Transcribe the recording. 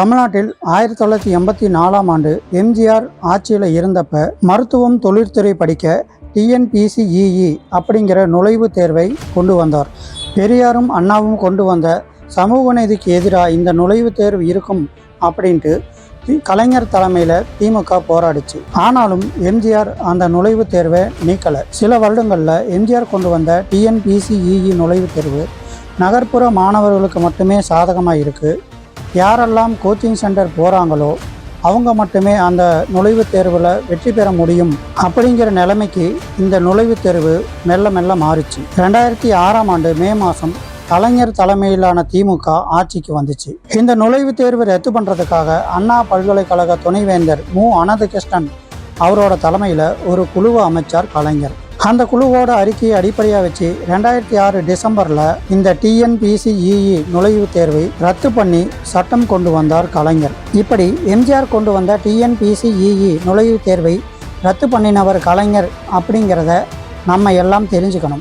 தமிழ்நாட்டில் ஆயிரத்தி தொள்ளாயிரத்தி எண்பத்தி நாலாம் ஆண்டு எம்ஜிஆர் ஆட்சியில் இருந்தப்ப மருத்துவம் தொழிற்துறை படிக்க டிஎன்பிசிஇஇ அப்படிங்கிற நுழைவுத் தேர்வை கொண்டு வந்தார். பெரியாரும் அண்ணாவும் கொண்டு வந்த சமூக நீதிக்கு எதிராக இந்த நுழைவுத் தேர்வு இருக்கும் அப்படின்ட்டு கலைஞர் தலைமையில் திமுக போராடிச்சு. ஆனாலும் எம்ஜிஆர் அந்த நுழைவுத் தேர்வை நீக்கலை. சில வருடங்களில் எம்ஜிஆர் கொண்டு வந்த டிஎன்பிசிஇஇ நுழைவுத் தேர்வு நகர்ப்புற மாணவர்களுக்கு மட்டுமே சாதகமாக இருக்குது யாரெல்லாம் கோச்சிங் சென்டர் போகிறாங்களோ அவங்க மட்டுமே அந்த நுழைவுத் தேர்வில் வெற்றி பெற முடியும் அப்படிங்கிற நிலைமைக்கு இந்த நுழைவுத் தேர்வு மெல்ல மெல்ல மாறிச்சு. ரெண்டாயிரத்தி ஆறாம் ஆண்டு மே மாதம் கலைஞர் தலைமையிலான திமுக ஆட்சிக்கு வந்துச்சு. இந்த நுழைவுத் தேர்வு ரத்து பண்ணுறதுக்காக அண்ணா பல்கலைக்கழக துணைவேந்தர் மு. அனந்தகிருஷ்ணன் அவரோட தலைமையில் ஒரு குழுவை அமைச்சார் கலைஞர். அந்த குழுவோட அறிக்கையை அடிப்படையாக வச்சு ரெண்டாயிரத்தி ஆறு டிசம்பரில் இந்த டிஎன்பிசிஇஇ நுழைவுத் தேர்வை ரத்து பண்ணி சட்டம் கொண்டு வந்தார் கலைஞர். இப்படி எம்ஜிஆர் கொண்டு வந்த டிஎன்பிசிஇஇ நுழைவுத் தேர்வை ரத்து பண்ணினவர் கலைஞர் அப்படிங்கிறத நம்ம எல்லாம் தெரிஞ்சுக்கணும்.